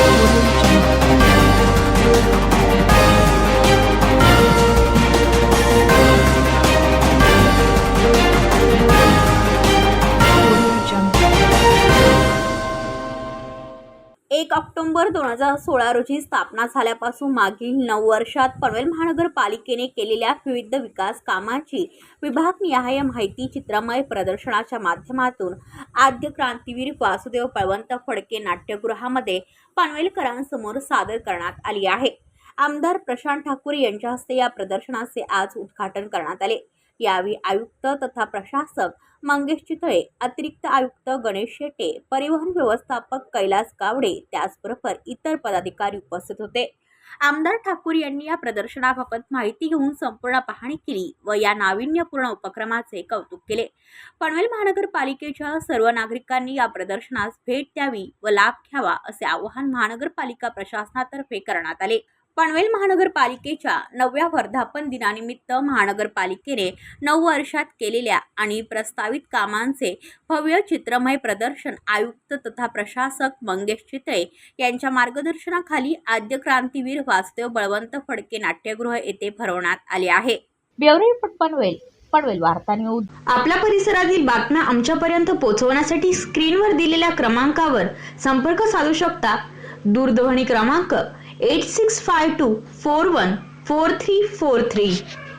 Thank you. एक October दोन हजार सोळा रोजी स्थापना झाल्यापासून मागील नऊ वर्षात पनवेल महानगरपालिकेने केलेल्या विविध विकास कामाची विभागनिहाय माहिती चित्रमय प्रदर्शनाच्या माध्यमातून आद्य क्रांतीवीर वासुदेव बळवंत फडके नाट्यगृहामध्ये पनवेलकरांसमोर सादर करण्यात आली आहे. आमदार प्रशांत ठाकूर यांच्या हस्ते या प्रदर्शनाचे आज उद्घाटन करण्यात आले. यावेळी आयुक्त तथा प्रशासक मंगेश चितळे अतिरिक्त आयुक्त गणेश शेटे परिवहन व्यवस्थापक कैलास गावडे त्याचबरोबर इतर पदाधिकारी उपस्थित होते. आमदार ठाकूर यांनी या प्रदर्शनाबाबत माहिती घेऊन संपूर्ण पाहणी केली व या नाविन्यपूर्ण उपक्रमाचे कौतुक केले. पनवेल महानगरपालिकेच्या सर्व नागरिकांनी या प्रदर्शनास भेट द्यावी व लाभ घ्यावा असे आवाहन महानगरपालिका प्रशासनातर्फे करण्यात आले. पनवेल महानगरपालिकेच्या नवव्या वर्धापन दिनानिमित्त महानगरपालिकेने नऊ वर्षात केलेल्या आणि प्रस्तावित कामांचे भव्य चित्रमय प्रदर्शन आयुक्त तथा प्रशासक मंगेश चितळे यांच्या मार्गदर्शनाखाली आद्य क्रांतीवीर वासुदेव बळवंत फडके नाट्यगृह येथे भरवण्यात आले आहे. ब्युरो पनवेल पनवेल वार्ता न्यूज. आपल्या परिसरातील बातम्या आमच्यापर्यंत पोहोचवण्यासाठी स्क्रीनवर दिलेल्या क्रमांकावर संपर्क साधू शकता. दूरध्वनी क्रमांक 8652 414343.